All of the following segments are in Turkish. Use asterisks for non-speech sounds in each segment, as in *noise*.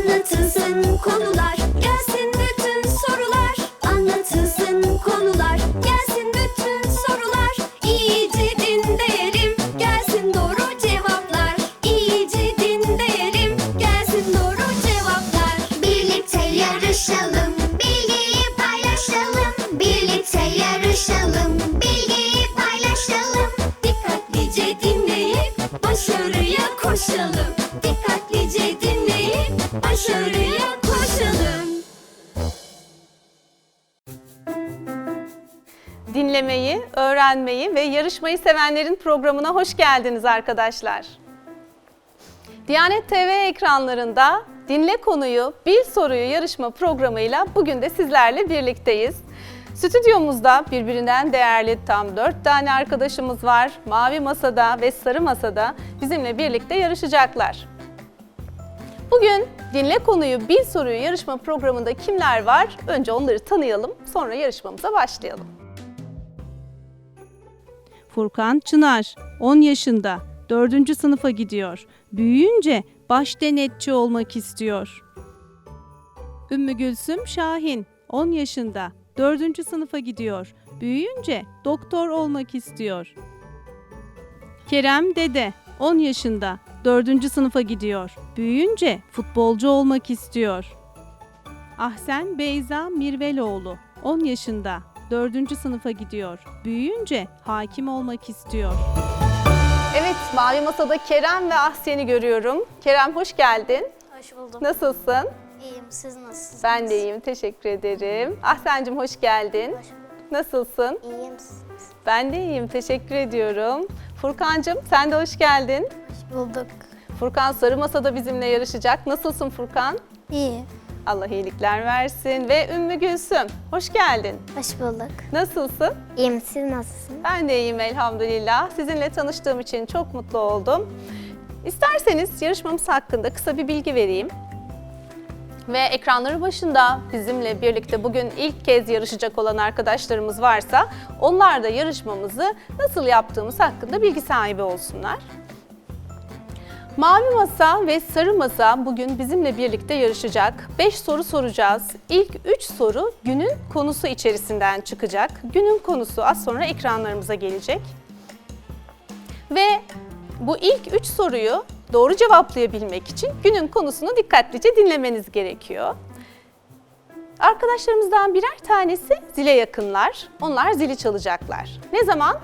Anlatılsın konular yarışmayı sevenlerin programına hoş geldiniz arkadaşlar. Diyanet TV ekranlarında Dinle Konuyu, Bil Soruyu yarışma programıyla bugün de sizlerle birlikteyiz. Stüdyomuzda birbirinden değerli tam dört tane arkadaşımız var. Mavi Masada ve Sarı Masada bizimle birlikte yarışacaklar. Bugün Dinle Konuyu Bil Soruyu yarışma programında kimler var? Önce onları tanıyalım, sonra yarışmamıza başlayalım. Furkan Çınar, 10 yaşında, 4. sınıfa gidiyor. Büyüyünce baş denetçi olmak istiyor. Ümmü Gülsüm Şahin, 10 yaşında, 4. sınıfa gidiyor. Büyüyünce doktor olmak istiyor. Kerem Dede, 10 yaşında, 4. sınıfa gidiyor. Büyüyünce futbolcu olmak istiyor. Ahsen Beyza Mirveloğlu, 10 yaşında, 4. sınıfa gidiyor. Büyüyünce hakim olmak istiyor. Evet, Mavi Masa'da Kerem ve Ahsen'i görüyorum. Kerem hoş geldin. Hoş buldum. Nasılsın? İyiyim. Siz nasılsınız? Ben de iyiyim, teşekkür ederim. Ahsen'cim hoş geldin. Hoş bulduk. Nasılsın? İyiyim. Siz? Ben de iyiyim, teşekkür ediyorum. Furkan'cım sen de hoş geldin. Hoş bulduk. Furkan Sarı Masa'da bizimle yarışacak. Nasılsın Furkan? İyi. Allah iyilikler versin. Ve Ümmü Gülsüm, hoş geldin. Hoş bulduk. Nasılsın? İyiyim. Siz nasılsınız? Ben de iyiyim elhamdülillah. Sizinle tanıştığım için çok mutlu oldum. İsterseniz yarışmamız hakkında kısa bir bilgi vereyim. Ve ekranları başında bizimle birlikte bugün ilk kez yarışacak olan arkadaşlarımız varsa onlar da yarışmamızı nasıl yaptığımız hakkında bilgi sahibi olsunlar. Mavi Masa ve Sarı Masa bugün bizimle birlikte yarışacak. 5 soru soracağız. İlk 3 soru günün konusu içerisinden çıkacak. Günün konusu az sonra ekranlarımıza gelecek. Ve bu ilk 3 soruyu doğru cevaplayabilmek için günün konusunu dikkatlice dinlemeniz gerekiyor. Arkadaşlarımızdan birer tanesi zile yakınlar. Onlar zili çalacaklar. Ne zaman?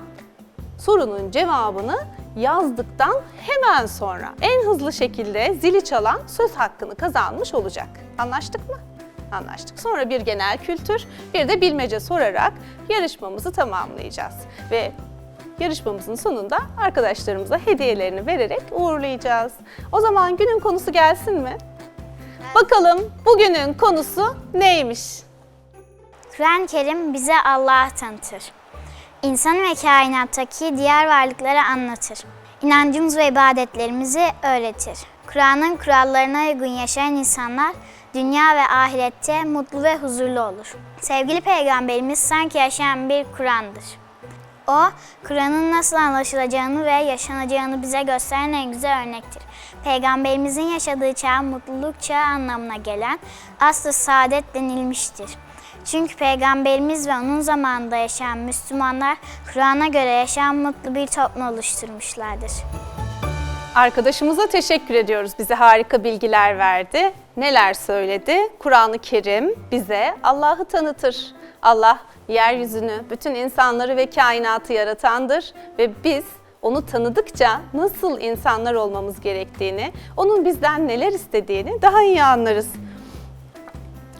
sorunun cevabını yazdıktan hemen sonra en hızlı şekilde zili çalan söz hakkını kazanmış olacak. Anlaştık mı? Anlaştık. Sonra bir genel kültür, bir de bilmece sorarak yarışmamızı tamamlayacağız. Ve yarışmamızın sonunda arkadaşlarımıza hediyelerini vererek uğurlayacağız. O zaman günün konusu gelsin mi? Bakalım bugünün konusu neymiş? Kur'an-ı Kerim bize Allah'ı tanıtır. İnsan ve kainattaki diğer varlıkları anlatır. İnancımız ve ibadetlerimizi öğretir. Kur'an'ın kurallarına uygun yaşayan insanlar dünya ve ahirette mutlu ve huzurlu olur. Sevgili Peygamberimiz sanki yaşayan bir Kur'an'dır. O, Kur'an'ın nasıl anlaşılacağını ve yaşanacağını bize gösteren en güzel örnektir. Peygamberimizin yaşadığı çağ mutluluk çağı anlamına gelen aslı saadet denilmiştir. Çünkü Peygamberimiz ve onun zamanında yaşayan Müslümanlar Kur'an'a göre yaşayan mutlu bir toplum oluşturmuşlardır. Arkadaşımıza teşekkür ediyoruz. Bize harika bilgiler verdi. Neler söyledi? Kur'an-ı Kerim bize Allah'ı tanıtır. Allah yeryüzünü, bütün insanları ve kainatı yaratandır ve biz onu tanıdıkça nasıl insanlar olmamız gerektiğini, onun bizden neler istediğini daha iyi anlarız.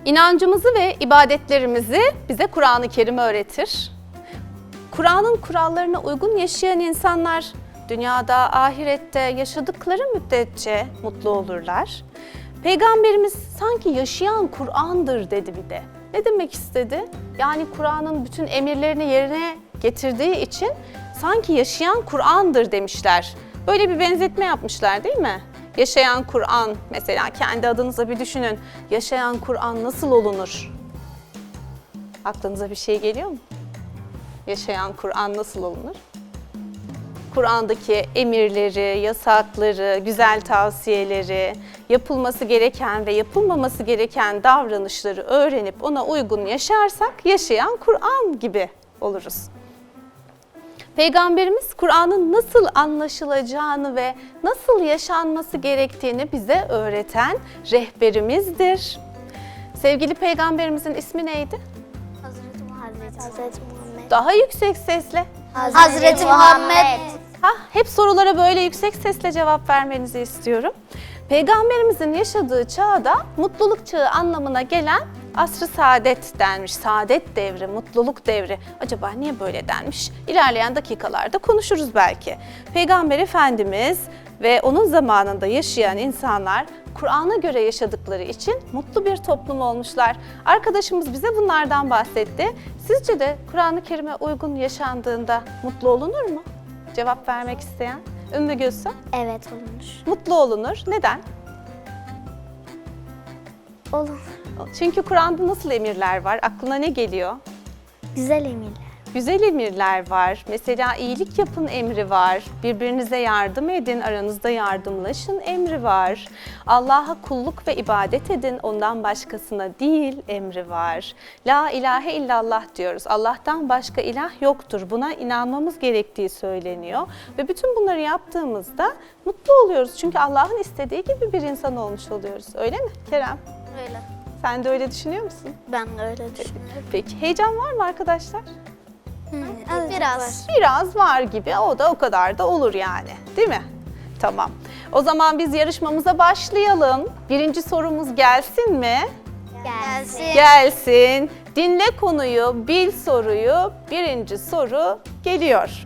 İnancımızı ve ibadetlerimizi bize Kur'an-ı Kerim öğretir. Kur'an'ın kurallarına uygun yaşayan insanlar dünyada, ahirette yaşadıkları müddetçe mutlu olurlar. Peygamberimiz sanki yaşayan Kur'an'dır dedi bir de. Ne demek istedi? Yani Kur'an'ın bütün emirlerini yerine getirdiği için sanki yaşayan Kur'an'dır demişler. Böyle bir benzetme yapmışlar değil mi? Yaşayan Kur'an mesela kendi adınıza bir düşünün. Yaşayan Kur'an nasıl olunur? Aklınıza bir şey geliyor mu? Yaşayan Kur'an nasıl olunur? Kur'an'daki emirleri, yasakları, güzel tavsiyeleri, yapılması gereken ve yapılmaması gereken davranışları öğrenip ona uygun yaşarsak yaşayan Kur'an gibi oluruz. Peygamberimiz Kur'an'ın nasıl anlaşılacağını ve nasıl yaşanması gerektiğini bize öğreten rehberimizdir. Sevgili peygamberimizin ismi neydi? Hazreti Muhammed. Hazreti Muhammed. Daha yüksek sesle. Hazreti Muhammed. Ha, hep sorulara böyle yüksek sesle cevap vermenizi istiyorum. Peygamberimizin yaşadığı çağda mutluluk çağı anlamına gelen asr-ı saadet denmiş. Saadet devri, mutluluk devri. Acaba niye böyle denmiş? İlerleyen dakikalarda konuşuruz belki. Peygamber Efendimiz ve onun zamanında yaşayan insanlar Kur'an'a göre yaşadıkları için mutlu bir toplum olmuşlar. Arkadaşımız bize bunlardan bahsetti. Sizce de Kur'an-ı Kerim'e uygun yaşandığında mutlu olunur mu? Cevap vermek isteyen Ümmü Gülsüm. Evet olunur. Mutlu olunur. Neden? Olur. Çünkü Kur'an'da nasıl emirler var? Aklına ne geliyor? Güzel emirler. Güzel emirler var. Mesela iyilik yapın emri var. Birbirinize yardım edin, aranızda yardımlaşın emri var. Allah'a kulluk ve ibadet edin, ondan başkasına değil emri var. La ilahe illallah diyoruz. Allah'tan başka ilah yoktur. Buna inanmamız gerektiği söyleniyor. Ve bütün bunları yaptığımızda mutlu oluyoruz. Çünkü Allah'ın istediği gibi bir insan olmuş oluyoruz. Öyle mi Kerem? Öyle. Sen de öyle düşünüyor musun? Ben öyle düşünüyorum. Peki heyecan var mı arkadaşlar? Biraz. Biraz var gibi o da o kadar da olur yani değil mi? Tamam. O zaman biz yarışmamıza başlayalım. Birinci sorumuz gelsin mi? Gelsin. Gelsin. Dinle konuyu, bil soruyu. Birinci soru geliyor.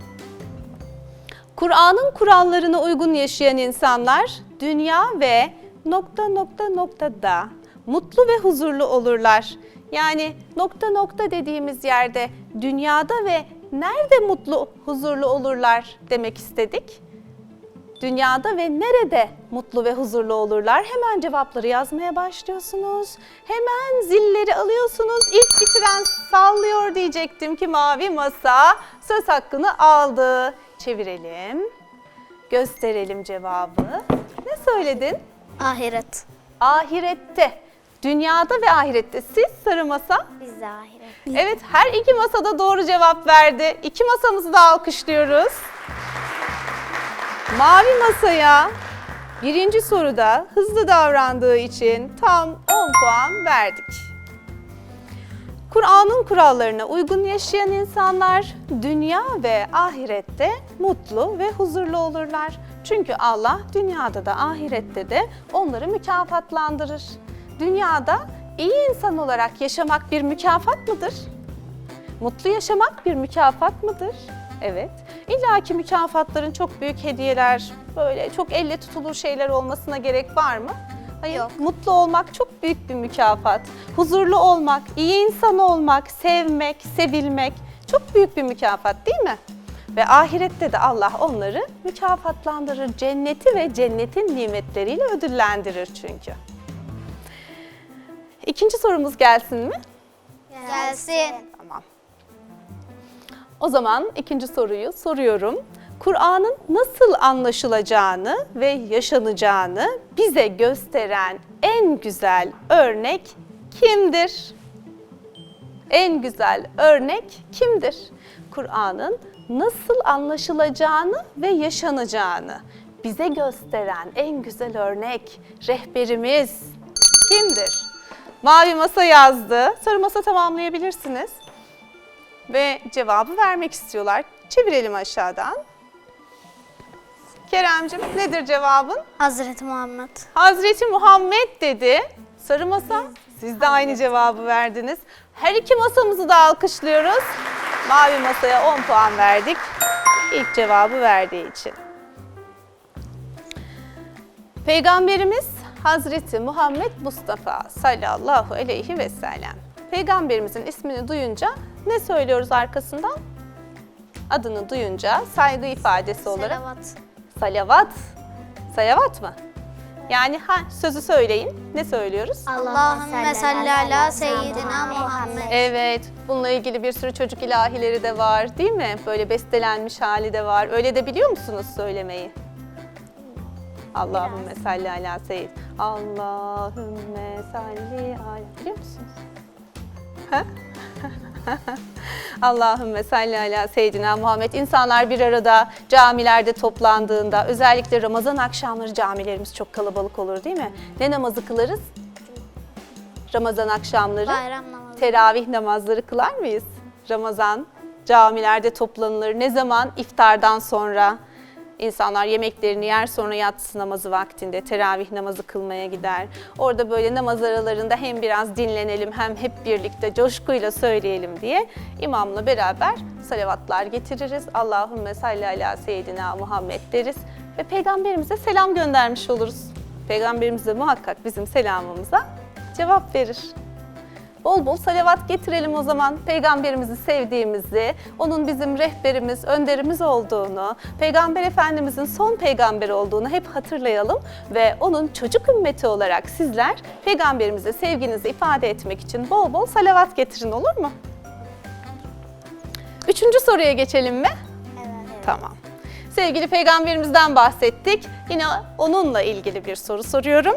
Kur'an'ın kurallarına uygun yaşayan insanlar dünya ve nokta nokta noktada mutlu ve huzurlu olurlar. Yani nokta nokta dediğimiz yerde dünyada ve nerede mutlu, huzurlu olurlar demek istedik. Dünyada ve nerede mutlu ve huzurlu olurlar? Hemen cevapları yazmaya başlıyorsunuz. Hemen zilleri alıyorsunuz. İlk bitiren sallıyor diyecektim ki mavi masa söz hakkını aldı. Çevirelim. Gösterelim cevabı. Ne söyledin? Ahiret. Ahirette. Dünyada ve ahirette. Siz sarı masa? Biz de ahiret. Evet her iki masada doğru cevap verdi. İki masamızı da alkışlıyoruz. Mavi masaya birinci soruda hızlı davrandığı için tam 10 puan verdik. Kur'an'ın kurallarına uygun yaşayan insanlar dünya ve ahirette mutlu ve huzurlu olurlar. Çünkü Allah dünyada da ahirette de onları mükafatlandırır. Dünyada iyi insan olarak yaşamak bir mükafat mıdır? Mutlu yaşamak bir mükafat mıdır? Evet. İlla ki mükafatların çok büyük hediyeler, böyle çok elle tutulur şeyler olmasına gerek var mı? Hayır. Mutlu olmak çok büyük bir mükafat. Huzurlu olmak, iyi insan olmak, sevmek, sevilmek çok büyük bir mükafat değil mi? Ve ahirette de Allah onları mükafatlandırır. Cenneti ve cennetin nimetleriyle ödüllendirir çünkü. İkinci sorumuz gelsin mi? Gelsin. Tamam. O zaman ikinci soruyu soruyorum. Kur'an'ın nasıl anlaşılacağını ve yaşanacağını bize gösteren en güzel örnek kimdir? En güzel örnek kimdir? Kur'an'ın nasıl anlaşılacağını ve yaşanacağını bize gösteren en güzel örnek, rehberimiz kimdir? Mavi masa yazdı. Sarı masa tamamlayabilirsiniz. Ve cevabı vermek istiyorlar. Çevirelim aşağıdan. Keremcim nedir cevabın? Hazreti Muhammed. Hazreti Muhammed dedi. Sarı masa siz de aynı cevabı verdiniz. Her iki masamızı da alkışlıyoruz. Mavi masaya 10 puan verdik. İlk cevabı verdiği için. Peygamberimiz Hazreti Muhammed Mustafa sallallahu aleyhi ve sellem. Peygamberimizin ismini duyunca ne söylüyoruz arkasından? Adını duyunca saygı ifadesi olarak Selavat. Salavat. Salavat mı? Yani ha, sözü söyleyin. Ne söylüyoruz? Allahümme salli ala seyyidina Muhammed. Evet, bununla ilgili bir sürü çocuk ilahileri de var değil mi? Böyle bestelenmiş hali de var. Öyle de biliyor musunuz söylemeyi? Allahümme salli ala seyyid. Allahümme salli ala. Biliyor musunuz? Ha? *laughs* Allahümme salli ala seyyidina Muhammed. İnsanlar bir arada camilerde toplandığında özellikle Ramazan akşamları camilerimiz çok kalabalık olur değil mi? Ne namazı kılarız? Ramazan akşamları Bayram namazı. teravih namazları kılar mıyız? Ramazan camilerde toplanılır. Ne zaman? İftardan sonra. İnsanlar yemeklerini yer sonra yatsı namazı vaktinde teravih namazı kılmaya gider. Orada böyle namaz aralarında hem biraz dinlenelim hem hep birlikte coşkuyla söyleyelim diye imamla beraber salavatlar getiririz. Allahümme salli ala seyyidina Muhammed deriz ve peygamberimize selam göndermiş oluruz. Peygamberimiz de muhakkak bizim selamımıza cevap verir. Bol bol salavat getirelim o zaman. Peygamberimizi sevdiğimizi, onun bizim rehberimiz, önderimiz olduğunu, Peygamber Efendimizin son peygamber olduğunu hep hatırlayalım ve onun çocuk ümmeti olarak sizler peygamberimize sevginizi ifade etmek için bol bol salavat getirin olur mu? Üçüncü soruya geçelim mi? Tamam. Sevgili peygamberimizden bahsettik. Yine onunla ilgili bir soru soruyorum.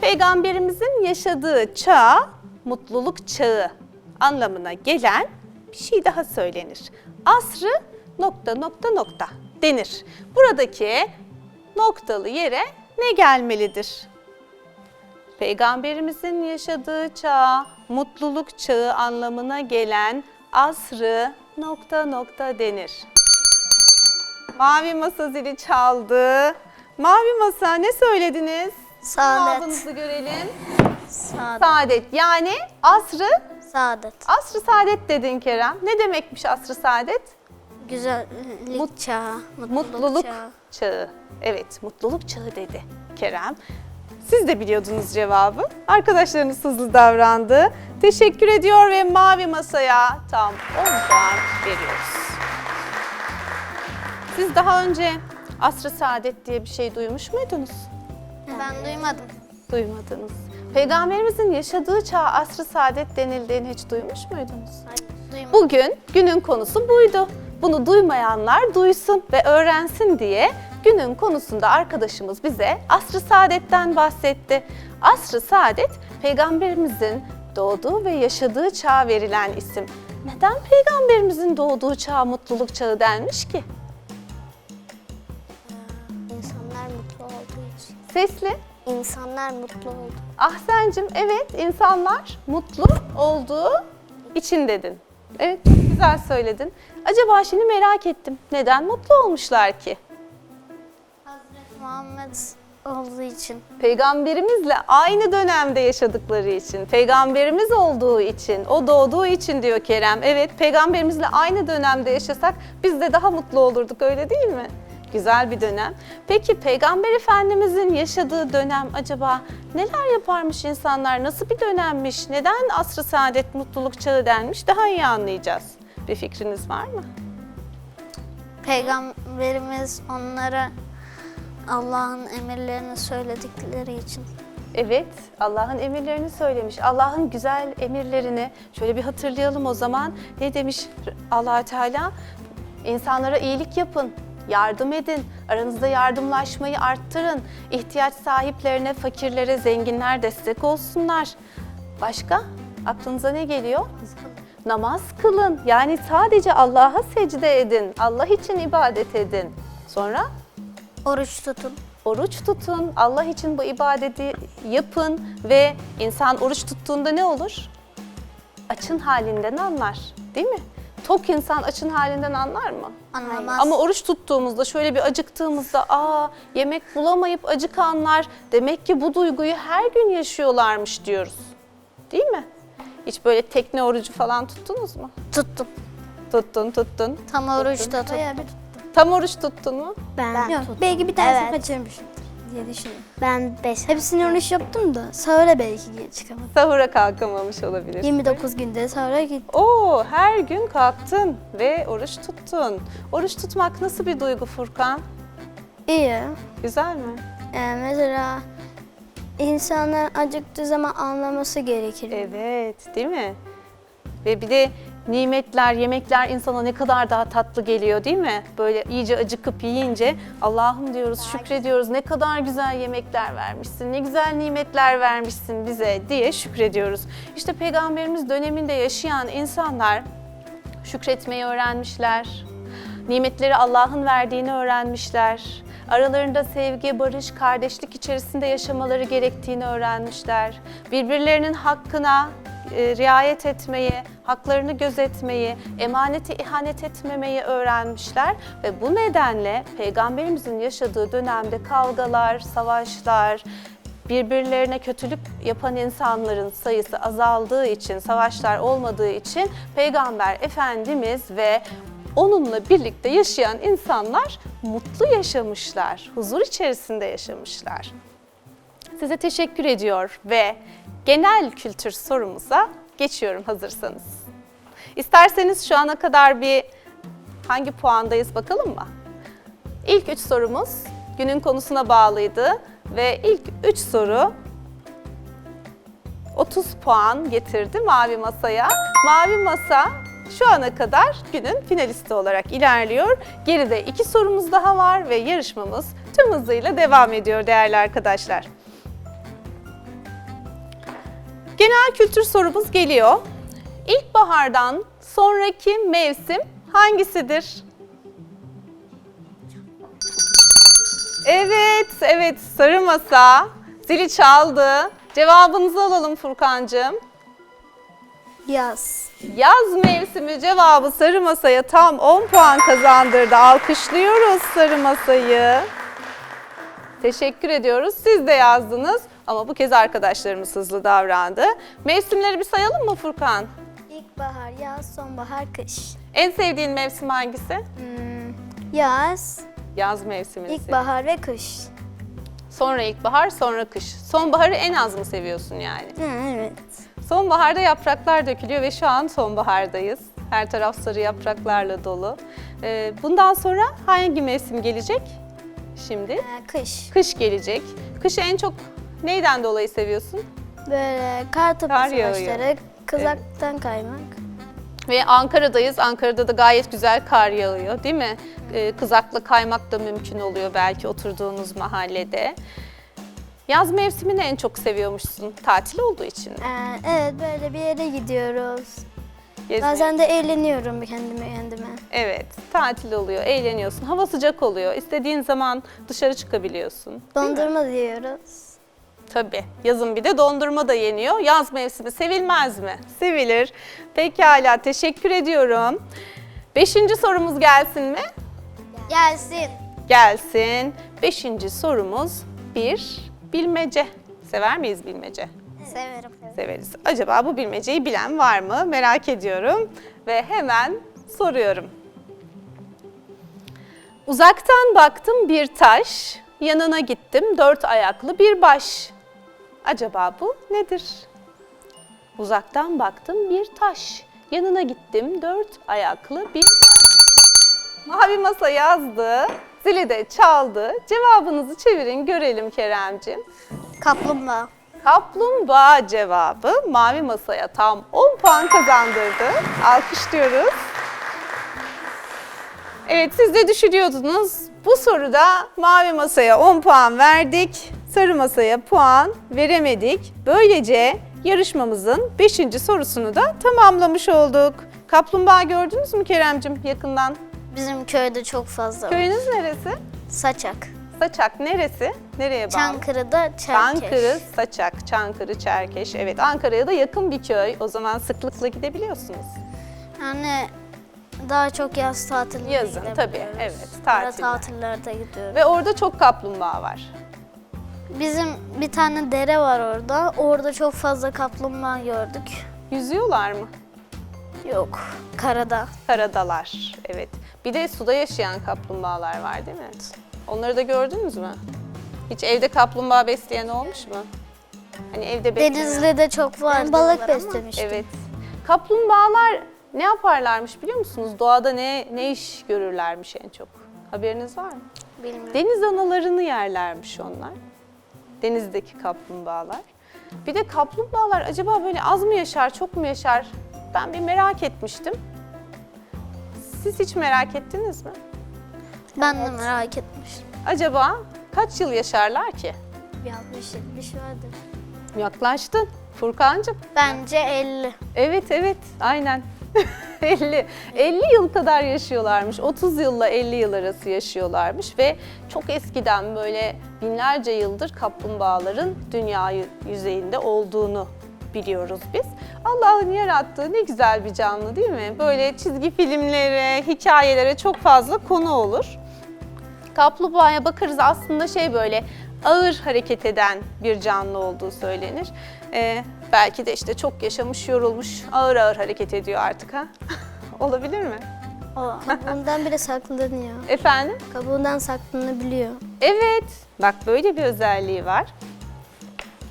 Peygamberimizin yaşadığı çağ mutluluk çağı anlamına gelen bir şey daha söylenir. Asrı nokta nokta nokta denir. Buradaki noktalı yere ne gelmelidir? Peygamberimizin yaşadığı çağ, mutluluk çağı anlamına gelen asrı nokta nokta denir. Mavi masa zili çaldı. Mavi masa ne söylediniz? Saadet. Cevabınızı görelim. Saadet. Saadet yani asrı, Saadet. asrı saadet dedin Kerem. Ne demekmiş asrı saadet? Güzellik çağı. Mutluluk çağı. Evet, mutluluk çağı dedi Kerem. Siz de biliyordunuz cevabı. Arkadaşlarınız hızlı davrandı. Teşekkür ediyor ve mavi masaya tam 10 puan veriyoruz. Siz daha önce asr-ı saadet diye bir şey duymuş muydunuz? Ben duymadım. Duymadınız. Peygamberimizin yaşadığı çağ asr-ı saadet denildiğini hiç duymuş muydunuz? Duymadım. Bugün günün konusu buydu. Bunu duymayanlar duysun ve öğrensin diye günün konusunda arkadaşımız bize asr-ı saadetten bahsetti. Asr-ı saadet peygamberimizin doğduğu ve yaşadığı çağa verilen isim. Neden peygamberimizin doğduğu çağ mutluluk çağı denmiş ki? İnsanlar mutlu olduğu için. Sesli. İnsanlar mutlu oldu. Ahsen'cim evet insanlar mutlu olduğu için dedin. Evet güzel söyledin. Acaba şimdi merak ettim. Neden mutlu olmuşlar ki? Hazreti Muhammed olduğu için. Peygamberimizle aynı dönemde yaşadıkları için, peygamberimiz olduğu için, o doğduğu için diyor Kerem. Evet, peygamberimizle aynı dönemde yaşasak biz de daha mutlu olurduk öyle değil mi? Güzel bir dönem. Peki Peygamber Efendimizin yaşadığı dönem acaba neler yaparmış insanlar? Nasıl bir dönemmiş? Neden asr-ı saadet mutluluk çağı denmiş? Daha iyi anlayacağız. Bir fikriniz var mı? Peygamberimiz onlara Allah'ın emirlerini söyledikleri için. Evet, Allah'ın emirlerini söylemiş. Allah'ın güzel emirlerini şöyle bir hatırlayalım o zaman. Ne demiş allah Teala? İnsanlara iyilik yapın, yardım edin, aranızda yardımlaşmayı arttırın. İhtiyaç sahiplerine, fakirlere, zenginler destek olsunlar. Başka? Aklınıza ne geliyor? Namaz kılın. Yani sadece Allah'a secde edin. Allah için ibadet edin. Sonra? Oruç tutun. Oruç tutun, Allah için bu ibadeti yapın ve insan oruç tuttuğunda ne olur? Açın halinden anlar, değil mi? Tok insan açın halinden anlar mı? Anlamaz. Ama oruç tuttuğumuzda, şöyle bir acıktığımızda, aa yemek bulamayıp acıkanlar demek ki bu duyguyu her gün yaşıyorlarmış diyoruz. Değil mi? Hiç böyle tekne orucu falan tuttunuz mu? tuttum. Tuttun, tuttun. Tam oruç da tuttum. Tam oruç tuttun mu? Ben, Ben Yok, tuttum. belki bir tanesini Evet. kaçırmışım diye düşünüyorum. Ben 5 Hepsini oruç yaptım da sahura belki çıkamadım. Sahura kalkamamış olabilir. 29 günde sahura gittim. Oo, her gün kalktın ve oruç tuttun. Oruç tutmak nasıl bir duygu Furkan? İyi. Güzel mi? Ee, mesela İnsanların acıktığı zaman anlaması gerekir. Evet, değil mi? Ve bir de nimetler, yemekler insana ne kadar daha tatlı geliyor değil mi? Böyle iyice acıkıp yiyince Allah'ım diyoruz, şükrediyoruz. Ne kadar güzel yemekler vermişsin, ne güzel nimetler vermişsin bize diye şükrediyoruz. İşte Peygamberimiz döneminde yaşayan insanlar şükretmeyi öğrenmişler. Nimetleri Allah'ın verdiğini öğrenmişler. Aralarında sevgi, barış, kardeşlik içerisinde yaşamaları gerektiğini öğrenmişler. Birbirlerinin hakkına e, riayet etmeyi, haklarını gözetmeyi, emaneti ihanet etmemeyi öğrenmişler ve bu nedenle Peygamberimizin yaşadığı dönemde kavgalar, savaşlar, birbirlerine kötülük yapan insanların sayısı azaldığı için, savaşlar olmadığı için Peygamber Efendimiz ve onunla birlikte yaşayan insanlar mutlu yaşamışlar, huzur içerisinde yaşamışlar. Size teşekkür ediyor ve genel kültür sorumuza geçiyorum hazırsanız. İsterseniz şu ana kadar bir hangi puandayız bakalım mı? İlk üç sorumuz günün konusuna bağlıydı ve ilk üç soru 30 puan getirdi Mavi Masa'ya. Mavi Masa şu ana kadar günün finalisti olarak ilerliyor. Geride iki sorumuz daha var ve yarışmamız tüm hızıyla devam ediyor değerli arkadaşlar. Genel kültür sorumuz geliyor. İlkbahardan sonraki mevsim hangisidir? Evet, evet sarı masa zili çaldı. Cevabınızı alalım Furkancığım. Yaz. Yaz mevsimi cevabı sarı masaya tam 10 puan kazandırdı. Alkışlıyoruz sarı masayı. Teşekkür ediyoruz. Siz de yazdınız ama bu kez arkadaşlarımız hızlı davrandı. Mevsimleri bir sayalım mı Furkan? İlkbahar, yaz, sonbahar, kış. En sevdiğin mevsim hangisi? Hmm, yaz, Yaz mevsimini seviyorum. ilkbahar ve kış. Sonra ilkbahar, sonra kış. Sonbaharı en az mı seviyorsun yani? Hı, evet. Sonbaharda yapraklar dökülüyor ve şu an sonbahardayız. Her taraf sarı yapraklarla dolu. Ee, bundan sonra hangi mevsim gelecek? Şimdi Ee, kış. kış gelecek. Kışı en çok neyden dolayı seviyorsun? Böyle kar topu Kar yağıyor. savaşları, kızaktan kaymak. Ve Ankara'dayız. Ankara'da da gayet güzel kar yağıyor değil mi? Ee, kızakla kaymak da mümkün oluyor belki oturduğunuz mahallede. Yaz mevsimini en çok seviyormuşsun tatil olduğu için. Ee, evet böyle bir yere gidiyoruz. Gezmeye- Bazen de eğleniyorum kendime kendime. Evet, tatil oluyor, eğleniyorsun. Hava sıcak oluyor. İstediğin zaman dışarı çıkabiliyorsun. Dondurma diyoruz. Tabii. Yazın bir de dondurma da yeniyor. Yaz mevsimi sevilmez mi? Sevilir. Pekala, teşekkür ediyorum. Beşinci sorumuz gelsin mi? Gelsin. Gelsin. Beşinci sorumuz bir bilmece. Sever miyiz bilmece? Severim. Severiz. Acaba bu bilmeceyi bilen var mı? Merak ediyorum ve hemen soruyorum. Uzaktan baktım bir taş, yanına gittim dört ayaklı bir baş. Acaba bu nedir? Uzaktan baktım bir taş, yanına gittim dört ayaklı bir Mavi masa yazdı, zili de çaldı. Cevabınızı çevirin görelim Keremcim. Kaplumbağa. Kaplumbağa cevabı mavi masaya tam 10 puan kazandırdı. Alkışlıyoruz. Evet siz de düşünüyordunuz. Bu soruda mavi masaya 10 puan verdik. Sarı masaya puan veremedik. Böylece yarışmamızın 5. sorusunu da tamamlamış olduk. Kaplumbağa gördünüz mü Keremcim yakından? Bizim köyde çok fazla var. Köyünüz neresi? Saçak. Saçak neresi? Nereye bağlı? Çankırı'da Çerkeş. Çankırı, Saçak, Çankırı, Çerkeş. Evet Ankara'ya da yakın bir köy. O zaman sıklıkla gidebiliyorsunuz. Yani daha çok yaz tatiline Yazın, tabii, evet, tatiller. tatillerde gidiyoruz. Ve orada çok kaplumbağa var. Bizim bir tane dere var orada. Orada çok fazla kaplumbağa gördük. Yüzüyorlar mı? Yok. Karada. Karadalar. Evet. Bir de suda yaşayan kaplumbağalar var değil mi? Onları da gördünüz mü? Hiç evde kaplumbağa besleyen olmuş mu? Hani evde besleyen. Denizli'de çok var. Ben balık beslemiştim. Evet. Kaplumbağalar ne yaparlarmış biliyor musunuz? Doğada ne ne iş görürlermiş en çok? Haberiniz var mı? Bilmiyorum. Deniz analarını yerlermiş onlar. Denizdeki kaplumbağalar. Bir de kaplumbağalar acaba böyle az mı yaşar, çok mu yaşar? Ben bir merak etmiştim. Siz hiç merak ettiniz mi? Ben de merak etmiştim. Acaba kaç yıl yaşarlar ki? Bir 60-70 vardır. Yaklaştın Furkancığım. Bence 50. Evet evet aynen. *laughs* 50. 50 yıl kadar yaşıyorlarmış. 30 yılla 50 yıl arası yaşıyorlarmış ve çok eskiden böyle binlerce yıldır kaplumbağaların dünya yü- yüzeyinde olduğunu biliyoruz biz. Allah'ın yarattığı ne güzel bir canlı değil mi? Böyle çizgi filmlere, hikayelere çok fazla konu olur. Kaplumbağaya bakarız aslında şey böyle ağır hareket eden bir canlı olduğu söylenir. Ee, belki de işte çok yaşamış, yorulmuş, ağır ağır hareket ediyor artık ha. *laughs* Olabilir mi? Kabuğundan bile saklanıyor. Efendim? Kabuğundan saklanabiliyor. Evet. Bak böyle bir özelliği var.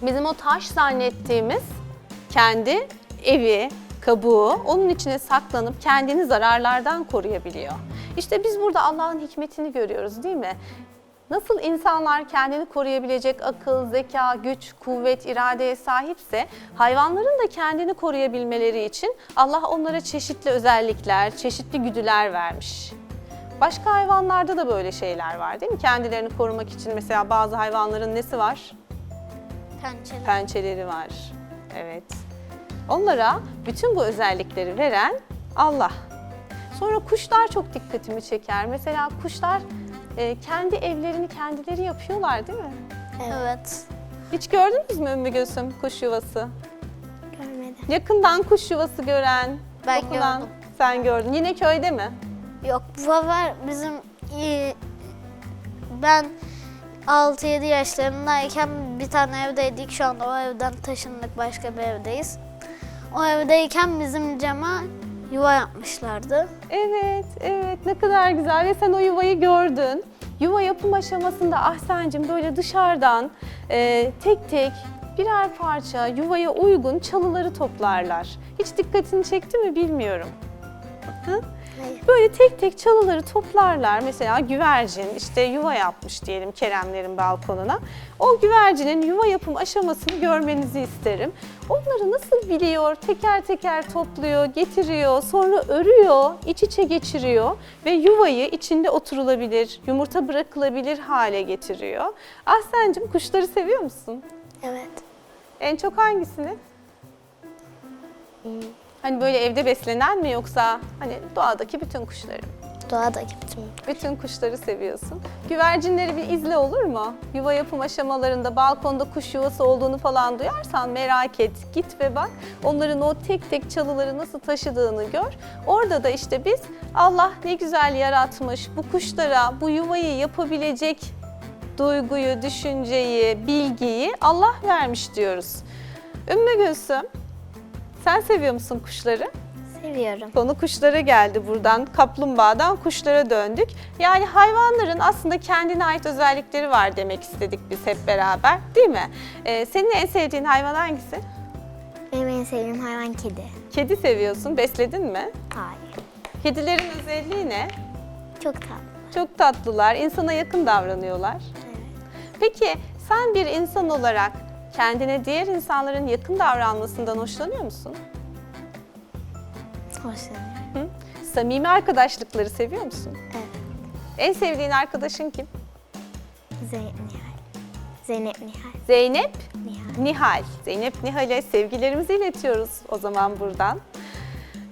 Bizim o taş zannettiğimiz kendi evi, kabuğu onun içine saklanıp kendini zararlardan koruyabiliyor. İşte biz burada Allah'ın hikmetini görüyoruz değil mi? Nasıl insanlar kendini koruyabilecek akıl, zeka, güç, kuvvet, iradeye sahipse hayvanların da kendini koruyabilmeleri için Allah onlara çeşitli özellikler, çeşitli güdüler vermiş. Başka hayvanlarda da böyle şeyler var değil mi? Kendilerini korumak için mesela bazı hayvanların nesi var? Pençeli. Pençeleri var. Evet. Onlara bütün bu özellikleri veren Allah. Sonra kuşlar çok dikkatimi çeker. Mesela kuşlar e, kendi evlerini kendileri yapıyorlar değil mi? Evet. Hiç gördünüz mü Ümmü Gülsüm kuş yuvası? Görmedim. Yakından kuş yuvası gören, Ben dokunan- gördüm. Sen gördün. Yine köyde mi? Yok bu var bizim e, ben 6-7 yaşlarındayken bir tane evdeydik. Şu anda o evden taşındık başka bir evdeyiz. O evdeyken bizim cama yuva yapmışlardı. Evet, evet ne kadar güzel ve sen o yuvayı gördün. Yuva yapım aşamasında Ahsen'cim böyle dışarıdan e, tek tek birer parça yuvaya uygun çalıları toplarlar. Hiç dikkatini çekti mi bilmiyorum. Hı? Böyle tek tek çalıları toplarlar. Mesela güvercin işte yuva yapmış diyelim Keremlerin balkonuna. O güvercinin yuva yapım aşamasını görmenizi isterim. Onları nasıl biliyor, teker teker topluyor, getiriyor, sonra örüyor, iç içe geçiriyor ve yuvayı içinde oturulabilir, yumurta bırakılabilir hale getiriyor. Ahsen'cim kuşları seviyor musun? Evet. En çok hangisini? Hani böyle evde beslenen mi yoksa hani doğadaki bütün kuşları mı? Doğadaki bütün. Bütün kuşları seviyorsun. Güvercinleri bir izle olur mu? Yuva yapım aşamalarında balkonda kuş yuvası olduğunu falan duyarsan merak et. Git ve bak. Onların o tek tek çalıları nasıl taşıdığını gör. Orada da işte biz Allah ne güzel yaratmış. Bu kuşlara bu yuvayı yapabilecek duyguyu, düşünceyi, bilgiyi Allah vermiş diyoruz. Ümmü Gülsüm, sen seviyor musun kuşları? Seviyorum. Konu kuşlara geldi buradan. Kaplumbağadan kuşlara döndük. Yani hayvanların aslında kendine ait özellikleri var demek istedik biz hep beraber değil mi? Ee, senin en sevdiğin hayvan hangisi? Benim en sevdiğim hayvan kedi. Kedi seviyorsun. Besledin mi? Hayır. Kedilerin özelliği ne? Çok tatlı. Çok tatlılar, insana yakın davranıyorlar. Peki sen bir insan olarak kendine diğer insanların yakın davranmasından hoşlanıyor musun? Hoşlanıyorum. Hı? Samimi arkadaşlıkları seviyor musun? Evet. En sevdiğin arkadaşın kim? Zeynep Nihal. Zeynep Nihal. Zeynep Nihal. Nihal. Zeynep Nihal'e sevgilerimizi iletiyoruz o zaman buradan.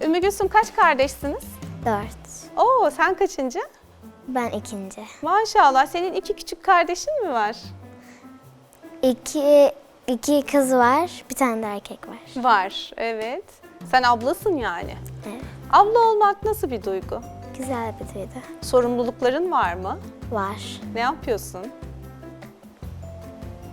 Ümmü Gülsüm kaç kardeşsiniz? Dört. Oo sen kaçıncı? Ben ikinci. Maşallah senin iki küçük kardeşin mi var? İki, iki kız var, bir tane de erkek var. Var evet. Sen ablasın yani. Evet. Abla olmak nasıl bir duygu? Güzel bir duydu. Sorumlulukların var mı? Var. Ne yapıyorsun?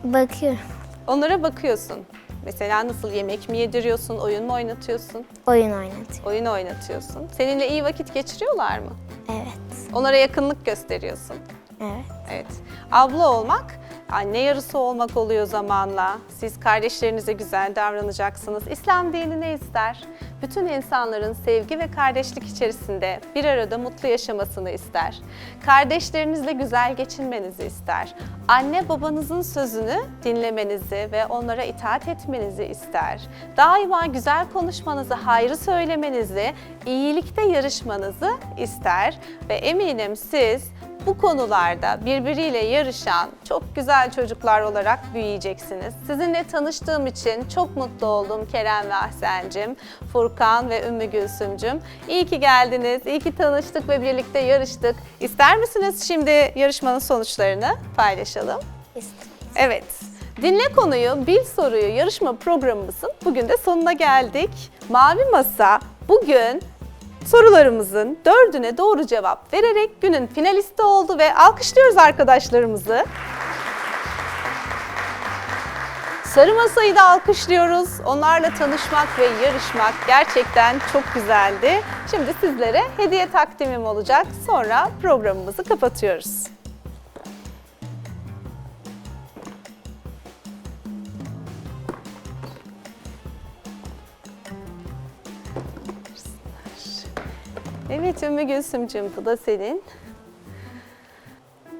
Bakıyorum. Onlara bakıyorsun. Mesela nasıl yemek mi yediriyorsun, oyun mu oynatıyorsun? Oyun oynatıyor. Oyun oynatıyorsun. Seninle iyi vakit geçiriyorlar mı? Evet. Onlara yakınlık gösteriyorsun. Evet. Evet. Abla olmak Anne yarısı olmak oluyor zamanla. Siz kardeşlerinize güzel davranacaksınız. İslam dini ne ister? Bütün insanların sevgi ve kardeşlik içerisinde bir arada mutlu yaşamasını ister. Kardeşlerinizle güzel geçinmenizi ister. Anne babanızın sözünü dinlemenizi ve onlara itaat etmenizi ister. Daima güzel konuşmanızı, hayrı söylemenizi, iyilikte yarışmanızı ister ve eminim siz bu konularda birbiriyle yarışan çok güzel çocuklar olarak büyüyeceksiniz. Sizinle tanıştığım için çok mutlu oldum Kerem ve Ahsen'cim, Furkan ve Ümmü Gülsüm'cüm. İyi ki geldiniz, iyi ki tanıştık ve birlikte yarıştık. İster misiniz şimdi yarışmanın sonuçlarını paylaşalım? Evet. Dinle konuyu, bil soruyu yarışma programımızın bugün de sonuna geldik. Mavi Masa bugün sorularımızın dördüne doğru cevap vererek günün finalisti oldu ve alkışlıyoruz arkadaşlarımızı. Sarı Masa'yı da alkışlıyoruz. Onlarla tanışmak ve yarışmak gerçekten çok güzeldi. Şimdi sizlere hediye takdimim olacak. Sonra programımızı kapatıyoruz. Evet Ümmü Gülsümcüğüm bu da senin.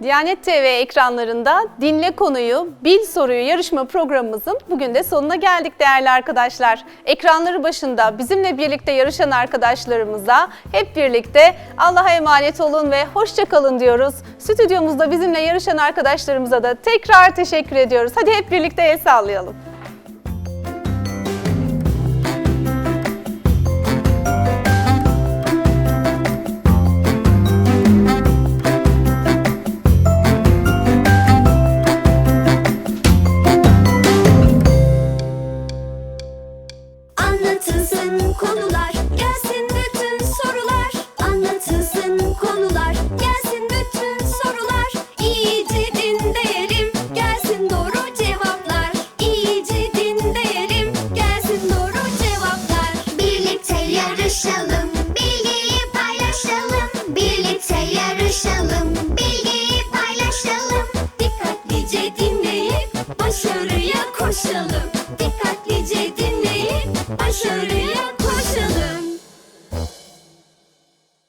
Diyanet TV ekranlarında Dinle Konuyu, Bil Soruyu yarışma programımızın bugün de sonuna geldik değerli arkadaşlar. Ekranları başında bizimle birlikte yarışan arkadaşlarımıza hep birlikte Allah'a emanet olun ve hoşça kalın diyoruz. Stüdyomuzda bizimle yarışan arkadaşlarımıza da tekrar teşekkür ediyoruz. Hadi hep birlikte el sallayalım.